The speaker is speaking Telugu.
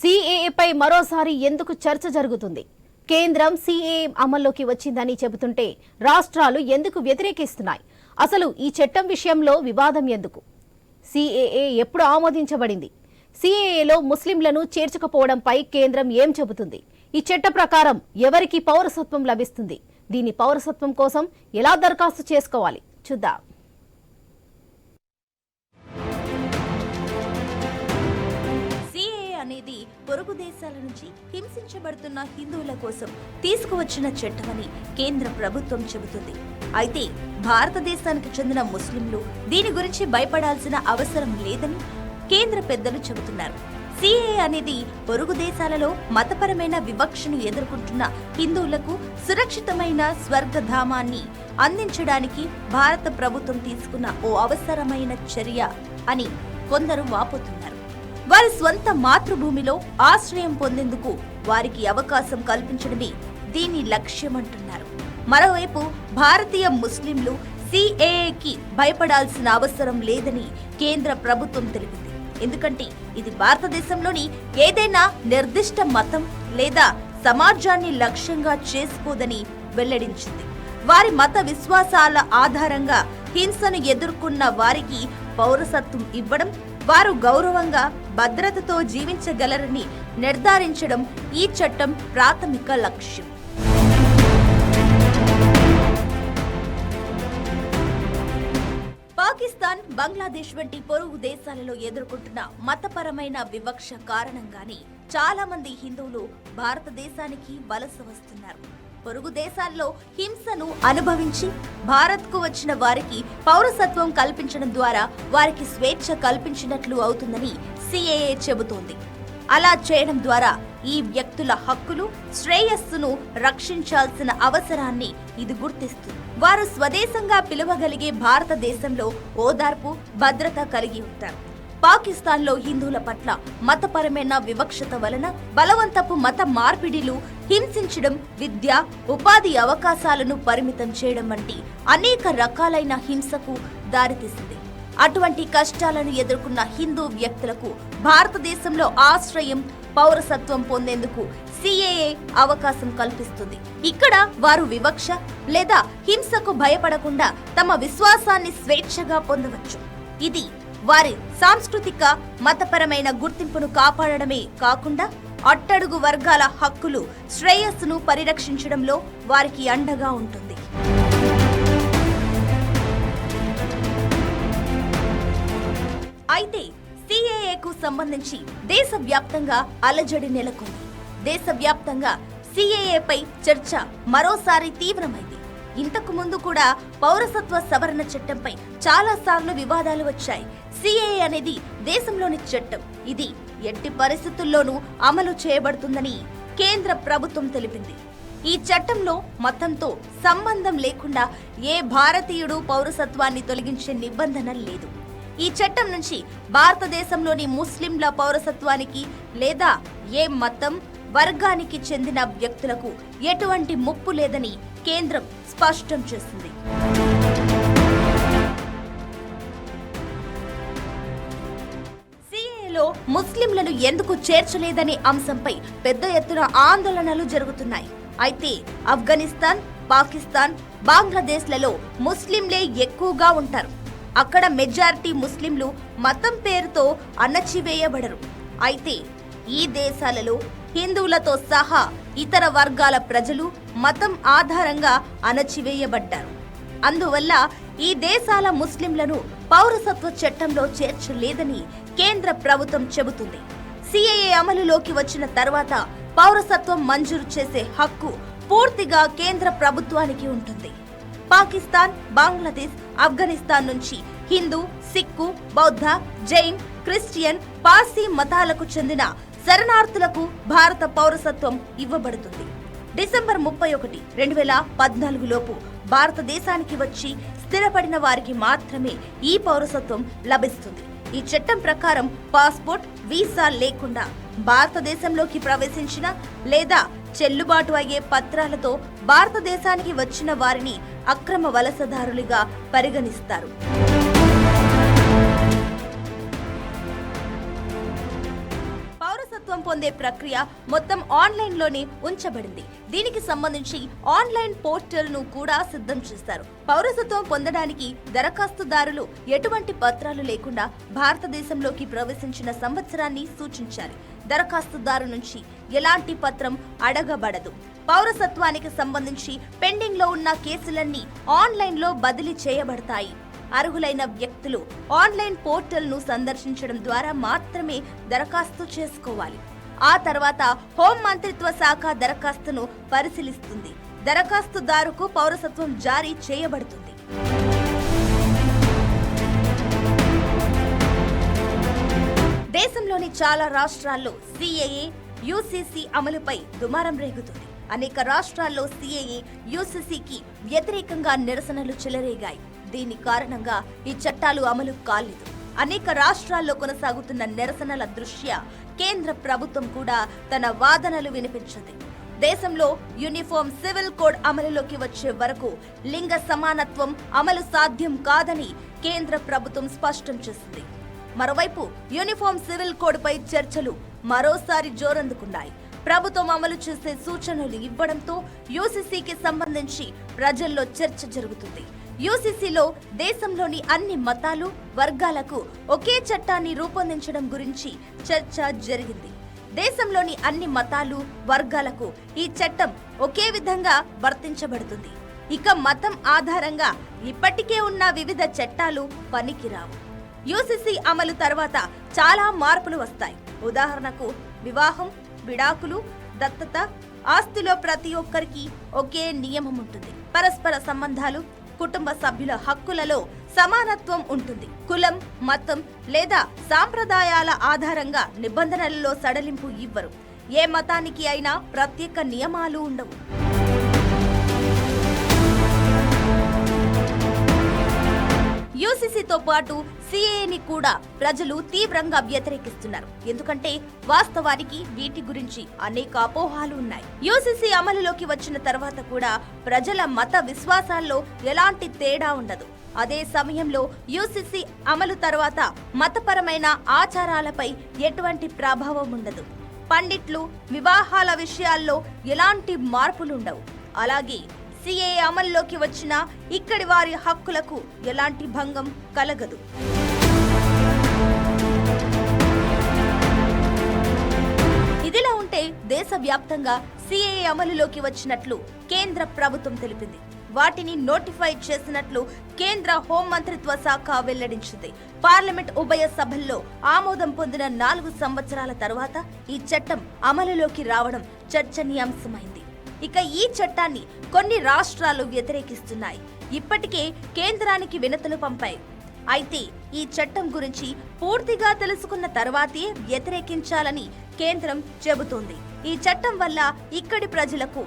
సీఏఏపై మరోసారి ఎందుకు చర్చ జరుగుతుంది? కేంద్రం సీఏఏ అమల్లోకి వచ్చిందని చెబుతుంటే రాష్ట్రాలు ఎందుకు వ్యతిరేకిస్తున్నాయి? అసలు ఈ చట్టం విషయంలో వివాదం ఎందుకు? సీఏఏ ఎప్పుడు ఆమోదించబడింది? సీఏఏలో ముస్లింలను చేర్చకపోవడంపై కేంద్రం ఏం చెబుతుంది? ఈ చట్ట ప్రకారం ఎవరికి పౌరసత్వం లభిస్తుంది? దీని పౌరసత్వం కోసం ఎలా దరఖాస్తు చేసుకోవాలి? చూద్దాం. పొరుగు దేశాల నుంచి హింసించబడుతున్న హిందువుల కోసం తీసుకువచ్చిన చట్టమని కేంద్ర ప్రభుత్వం చెబుతుంది. అయితే భారతదేశానికి చెందిన ముస్లింలు దీని గురించి భయపడాల్సిన అవసరం లేదని కేంద్ర పెద్దలు చెబుతున్నారు. సిఏ అనేది పొరుగు దేశాలలో మతపరమైన వివక్షను ఎదుర్కొంటున్న హిందువులకు సురక్షితమైన స్వర్గధామాన్ని అందించడానికి భారత ప్రభుత్వం తీసుకున్న ఓ అవసరమైన చర్య అని కొందరు వాపోతున్నారు. వారి స్వంత మాతృభూమిలో ఆశ్రయం పొందేందుకు వారికి అవకాశం కల్పించడమే దీని లక్ష్యమంటున్నారు. మరోవైపు భారతీయ ముస్లింలు సిఏఏకి భయపడాల్సిన అవసరం లేదని కేంద్ర ప్రభుత్వం తెలిపింది. ఎందుకంటే ఇది భారతదేశంలోని ఏదైనా నిర్దిష్ట మతం లేదా సమాజాన్ని లక్ష్యంగా చేసుకోదని వెల్లడించింది. వారి మత విశ్వాసాల ఆధారంగా హింసను ఎదుర్కొన్న వారికి పౌరసత్వం ఇవ్వడం వారు గౌరవంగా భద్రతతో జీవించగలరని నిర్ధారించడం ఈ చట్టం ప్రాథమిక లక్ష్యం. పాకిస్తాన్ బంగ్లాదేశ్ వంటి పొరుగు దేశాలలో ఎదుర్కొంటున్న మతపరమైన వివక్ష కారణంగానే చాలా మంది హిందువులు భారతదేశానికి వలస వస్తున్నారు. పొరుగు దేశాల్లో హింసను అనుభవించి భారత్కు వచ్చిన వారికి పౌరసత్వం కల్పించడం ద్వారా వారికి స్వేచ్ఛ కల్పించినట్లు అవుతుందని సిఏఏ చెబుతోంది. అలా చేయడం ద్వారా ఈ వ్యక్తుల హక్కులు శ్రేయస్సును రక్షించాల్సిన అవసరాన్ని ఇది గుర్తిస్తుంది. వారు స్వదేశంగా పిలువగలిగే భారతదేశంలో ఓదార్పు భద్రత కలిగి ఉంటారు. పాకిస్తాన్లో హిందువుల పట్ల మతపరమైన వివక్షత వలన బలవంతపు మత మార్పిడిలు హింసించడం విద్య ఉపాధి అవకాశాలను పరిమితం చేయడం వంటి అనేక రకాలైన హింసకు దారితీసింది. అటువంటి కష్టాలను ఎదుర్కొన్న హిందూ వ్యక్తులకు భారతదేశంలో ఆశ్రయం పౌరసత్వం పొందేందుకు సిఏఏ అవకాశం కల్పిస్తుంది. ఇక్కడ వారు వివక్ష లేదా హింసకు భయపడకుండా తమ విశ్వాసాన్ని స్వేచ్ఛగా పొందవచ్చు. ఇది వారి సాంస్కృతిక మతపరమైన గుర్తింపును కాపాడడమే కాకుండా అట్టడుగు వర్గాల హక్కులు శ్రేయస్సును పరిరక్షించడంలో వారికి అండగా ఉంటుంది. అయితే సిఏఏకు సంబంధించి దేశవ్యాప్తంగా అలజడి నెలకొంది. దేశవ్యాప్తంగా సిఏఏపై చర్చ మరోసారి తీవ్రమైంది. ఇంతకు ముందు కూడా పౌరసత్వ సవరణ చట్టంపై చాలాసార్లు వివాదాలు వచ్చాయి. సిఏఏ అనేది దేశంలోని చట్టం. ఇది ఎట్టి పరిస్థితుల్లోనూ అమలు చేయబడుతుందని కేంద్ర ప్రభుత్వం తెలిపింది. ఈ చట్టంలో మతంతో సంబంధం లేకుండా ఏ భారతీయుడు పౌరసత్వాన్ని తొలగించే నిబంధన లేదు. ఈ చట్టం నుంచి భారతదేశంలోని ముస్లింల పౌరసత్వానికి లేదా ఏ మతం వర్గానికి చెందిన వ్యక్తులకు ఎటువంటి ముప్పు లేదని కేంద్రం స్పష్టం చేసింది. ఎందుకు చేర్చలేదనే అంశంపై పెద్ద ఎత్తున ఆందోళనలు జరుగుతున్నాయి. అయితే ఆఫ్ఘనిస్తాన్ పాకిస్తాన్ బంగ్లాదేశ్లలో ముస్లింలే ఎక్కువగా ఉంటారు. అక్కడ మెజారిటీ ముస్లింలు మతం పేరుతో అణచివేయబడరు. అయితే ఈ దేశాలలో హిందువులతో సహా ఇతర వర్గాల ప్రజలు మతం ఆధారంగా అణచివేయబడ్డారు. అందువల్ల ఈ దేశాల ముస్లింలను పౌరసత్వ చట్టంలో చేర్చలేదని కేంద్ర ప్రభుత్వం చెబుతుంది. సిఏఏ అమలులోకి వచ్చిన తర్వాత పౌరసత్వం మంజూరు చేసే హక్కు పూర్తిగా కేంద్ర ప్రభుత్వానికి ఉంటుంది. పాకిస్తాన్ బంగ్లాదేశ్ ఆఫ్ఘనిస్తాన్ నుంచి హిందూ సిక్కు బౌద్ధ జైన్ క్రిస్టియన్ పార్సీ మతాలకు చెందిన శరణార్థులకు భారత పౌరసత్వం ఇవ్వబడుతుంది. డిసెంబర్ ముప్పై ఒకటి రెండు వేల పద్నాలుగు లోపు భారతదేశానికి వచ్చి స్థిరపడిన వారికి మాత్రమే ఈ పౌరసత్వం లభిస్తుంది. ఈ చట్టం ప్రకారం పాస్పోర్ట్ వీసా లేకుండా భారతదేశంలోకి ప్రవేశించిన లేదా చెల్లుబాటు అయ్యే పత్రాలతో భారతదేశానికి వచ్చిన వారిని అక్రమ వలసదారులుగా పరిగణిస్తారు. పొందే ప్రక్రియ మొత్తం ఆన్లైన్లోనే ఉంచబడింది. దీనికి సంబంధించి ఆన్లైన్ పోర్టల్ను కూడా సిద్ధం చేశారు పౌరసత్వం పొందడానికి దరఖాస్తుదారులు ఎటువంటి పత్రాలు లేకుండా భారతదేశంలోకి ప్రవేశించిన సంవత్సరాన్ని సూచించాలి. దరఖాస్తుదారు నుంచి ఎలాంటి పత్రం అడగబడదు. పౌరసత్వానికి సంబంధించి పెండింగ్లో ఉన్న కేసులన్నీ ఆన్లైన్లో బదిలీ చేయబడతాయి. అర్హులైన వ్యక్తులు ఆన్లైన్ పోర్టల్ను సందర్శించడం ద్వారా మాత్రమే దరఖాస్తు చేసుకోవాలి. ఆ తర్వాత హోం మంత్రిత్వ శాఖ దరఖాస్తును పరిశీలిస్తుంది. దరఖాస్తుదారుకు పౌరసత్వం జారీ చేయబడుతుంది. దేశంలోని చాలా రాష్ట్రాల్లో సిఏఏ యూసీసీ అమలుపై దుమారం రేగుతుంది. అనేక రాష్ట్రాల్లో సిఏఏ యూసీసీకి వ్యతిరేకంగా నిరసనలు చెలరేగాయి. దీని కారణంగా ఈ చట్టాలు అమలు కాలేదు. అనేక రాష్ట్రాల్లో కొనసాగుతున్న నిరసనల దృష్ట్యా కేంద్ర ప్రభుత్వం కూడా తన వాదనలు వినిపించింది. దేశంలో యూనిఫామ్ సివిల్ కోడ్ అమలులోకి వచ్చే వరకు లింగ సమానత్వం అమలు సాధ్యం కాదని కేంద్ర ప్రభుత్వం స్పష్టం చేసింది. మరోవైపు యూనిఫామ్ సివిల్ కోడ్ పై చర్చలు మరోసారి జోరందుకున్నాయి. ప్రభుత్వం అమలు చేసే సూచనలు ఇవ్వడంతో యూసీసీకి సంబంధించి ప్రజల్లో చర్చ జరుగుతుంది. యూసీసీలో దేశంలోని అన్ని మతాలు వర్గాలకు ఒకే చట్టాన్ని రూపొందించడం గురించి చర్చ జరిగింది. దేశంలోని అన్ని మతాలు వర్గాలకు ఈ చట్టం ఒకే విధంగా వర్తించబడుతుంది. ఇక మతం ఆధారంగా ఇప్పటికే ఉన్న వివిధ చట్టాలు పనికిరావు. యూసీసీ అమలు తర్వాత చాలా మార్పులు వస్తాయి. ఉదాహరణకు వివాహం విడాకులు దత్తత ఆస్తిలో ప్రతి ఒక్కరికి ఒకే నియమం ఉంటుంది పరస్పర సంబంధాలు కుటుంబ సభ్యుల హక్కులలో సమానత్వం ఉంటుంది. కులం మతం లేదా సాంప్రదాయాల ఆధారంగా నిబంధనలలో సడలింపు ఇవ్వరు. ఏ మతానికి అయినా ప్రత్యేక నియమాలు ఉండవు. యూసీసీతో పాటు సిఏని కూడా ప్రజలు తీవ్రంగా వ్యతిరేకిస్తున్నారు. ఎందుకంటే వాస్తవానికి వీటి గురించి అనేక అపోహాలు ఉన్నాయి. యూసీసీ అమలులోకి వచ్చిన తర్వాత కూడా ప్రజల మత విశ్వాసాల్లో ఎలాంటి తేడా ఉండదు. అదే సమయంలో యూసీసీ అమలు తర్వాత మతపరమైన ఆచారాలపై ఎటువంటి ప్రభావం ఉండదు. పండిట్లు వివాహాల విషయాల్లో ఎలాంటి మార్పులుండవు అలాగే సిఏ అమల్లోకి వచ్చిన ఇక్కడి వారి హక్కులకు ఎలాంటి భంగం కలగదు. దేశవ్యాప్తంగా సిఏ అమలులోకి వచ్చినట్లు కేంద్ర ప్రభుత్వం తెలిపింది. వాటిని నోటిఫై చేసినట్లు కేంద్ర హోం మంత్రిత్వ శాఖ వెల్లడించింది. పార్లమెంట్ ఉభయ సభల్లో ఆమోదం పొందిన నాలుగు సంవత్సరాల తర్వాత ఈ చట్టం అమలులోకి రావడం చర్చనీయాంశమైంది. ఇక ఈ చట్టాన్ని కొన్ని రాష్ట్రాలు వ్యతిరేకిస్తున్నాయి. ఇప్పటికే కేంద్రానికి వినతులు పంపాయి. అయితే ఈ చట్టం గురించి పూర్తిగా తెలుసుకున్న తర్వాతే వ్యతిరేకించాలని కేంద్రం చెబుతోంది. ఈ చట్టం వల్ల ఇక్కడి ప్రజలకు